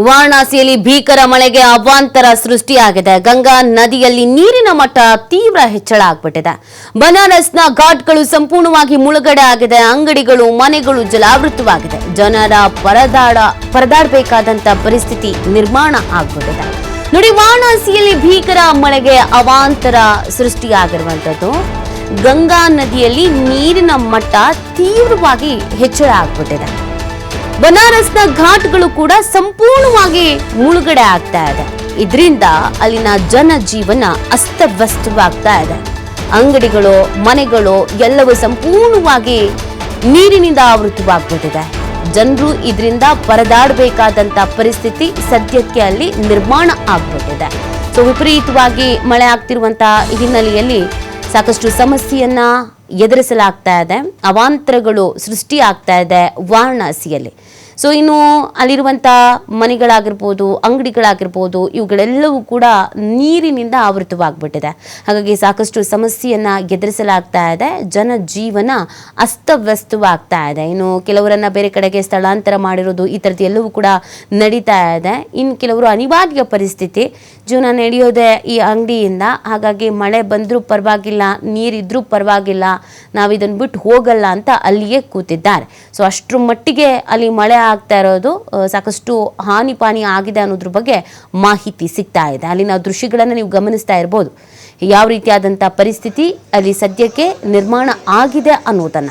ವಾರಣಾಸಿಯಲ್ಲಿ ಭೀಕರ ಮಳೆಗೆ ಅವಾಂತರ ಸೃಷ್ಟಿಯಾಗಿದೆ. ಗಂಗಾ ನದಿಯಲ್ಲಿ ನೀರಿನ ಮಟ್ಟ ತೀವ್ರ ಹೆಚ್ಚಳ ಆಗ್ಬಿಟ್ಟಿದೆ. ಬನಾರಸ್ನ ಘಾಟ್ಗಳು ಸಂಪೂರ್ಣವಾಗಿ ಮುಳುಗಡೆ ಆಗಿದೆ. ಅಂಗಡಿಗಳು, ಮನೆಗಳು ಜಲಾವೃತವಾಗಿದೆ. ಜನರ ಪರದಾಡ ಪರದಾಡಬೇಕಾದಂತ ಪರಿಸ್ಥಿತಿ ನಿರ್ಮಾಣ ಆಗ್ಬಿಟ್ಟಿದೆ. ನೋಡಿ, ವಾರಣಾಸಿಯಲ್ಲಿ ಭೀಕರ ಮಳೆಗೆ ಅವಾಂತರ ಸೃಷ್ಟಿಯಾಗಿರುವಂಥದ್ದು. ಗಂಗಾ ನದಿಯಲ್ಲಿ ನೀರಿನ ಮಟ್ಟ ತೀವ್ರವಾಗಿ ಹೆಚ್ಚಳ ಆಗ್ಬಿಟ್ಟಿದೆ. ಬನಾರಸ್ನ ಘಾಟ್ಗಳು ಕೂಡ ಸಂಪೂರ್ಣವಾಗಿ ಮುಳುಗಡೆ ಆಗ್ತಾ ಇದೆ. ಇದರಿಂದ ಅಲ್ಲಿನ ಜನಜೀವನ ಅಸ್ತವ್ಯಸ್ತವಾಗ್ತಾ ಇದೆ. ಅಂಗಡಿಗಳು, ಮನೆಗಳು ಎಲ್ಲವೂ ಸಂಪೂರ್ಣವಾಗಿ ನೀರಿನಿಂದ ಆವೃತವಾಗ್ಬಿಟ್ಟಿದೆ. ಜನರು ಇದರಿಂದ ಪರದಾಡಬೇಕಾದಂತ ಪರಿಸ್ಥಿತಿ ಸದ್ಯಕ್ಕೆ ಅಲ್ಲಿ ನಿರ್ಮಾಣ ಆಗ್ಬಿಟ್ಟಿದೆ. ಸೊ ವಿಪರೀತವಾಗಿ ಮಳೆ ಆಗ್ತಿರುವಂತಹ ಹಿನ್ನೆಲೆಯಲ್ಲಿ ಸಾಕಷ್ಟು ಸಮಸ್ಯೆಯನ್ನ ಎದುರಿಸಲಾಗ್ತಾ ಇದೆ, ಅವಾಂತರಗಳು ಸೃಷ್ಟಿ ಆಗ್ತಾ ಇದೆ ವಾರಣಾಸಿಯಲ್ಲಿ. ಸೊ ಇನ್ನು ಅಲ್ಲಿರುವಂಥ ಮನೆಗಳಾಗಿರ್ಬೋದು, ಅಂಗಡಿಗಳಾಗಿರ್ಬೋದು, ಇವುಗಳೆಲ್ಲವೂ ಕೂಡ ನೀರಿನಿಂದ ಆವೃತವಾಗ್ಬಿಟ್ಟಿದೆ. ಹಾಗಾಗಿ ಸಾಕಷ್ಟು ಸಮಸ್ಯೆಯನ್ನು ಎದುರಿಸಲಾಗ್ತಾ ಇದೆ, ಜನಜೀವನ ಅಸ್ತವ್ಯಸ್ತವಾಗ್ತಾ ಇದೆ. ಇನ್ನು ಕೆಲವರನ್ನ ಬೇರೆ ಕಡೆಗೆ ಸ್ಥಳಾಂತರ ಮಾಡಿರೋದು ಈ ಥರದ್ದು ಎಲ್ಲವೂ ಕೂಡ ನಡೀತಾ ಇದೆ. ಇನ್ನು ಕೆಲವರು ಅನಿವಾರ್ಯ ಪರಿಸ್ಥಿತಿ, ಜೀವನ ನಡೆಯೋದೇ ಈ ಅಂಗಡಿಯಿಂದ. ಹಾಗಾಗಿ ಮಳೆ ಬಂದರೂ ಪರವಾಗಿಲ್ಲ, ನೀರಿದ್ರೂ ಪರವಾಗಿಲ್ಲ ನಾವು ಇದನ್ನು ಬಿಟ್ಟು ಹೋಗಲ್ಲ ಅಂತ ಅಲ್ಲಿಯೇ ಕೂತಿದ್ದಾರೆ. ಸೊ ಅಷ್ಟರ ಮಟ್ಟಿಗೆ ಅಲ್ಲಿ ಮಳೆ ಆಗ್ತಾ ಇರೋದು ಸಾಕಷ್ಟು ಹಾನಿ ಪಾನಿ ಆಗಿದೆ ಅನ್ನೋದ್ರ ಬಗ್ಗೆ ಮಾಹಿತಿ ಸಿಗ್ತಾ ಇದೆ. ಅಲ್ಲಿನ ದೃಶ್ಯಗಳನ್ನು ನೀವು ಗಮನಿಸ್ತಾ ಇರ್ಬೋದು. ಯಾವ ರೀತಿಯಾದಂಥ ಪರಿಸ್ಥಿತಿ ಅಲ್ಲಿ ಸದ್ಯಕ್ಕೆ ನಿರ್ಮಾಣ ಆಗಿದೆ ಅನ್ನೋದನ್ನ.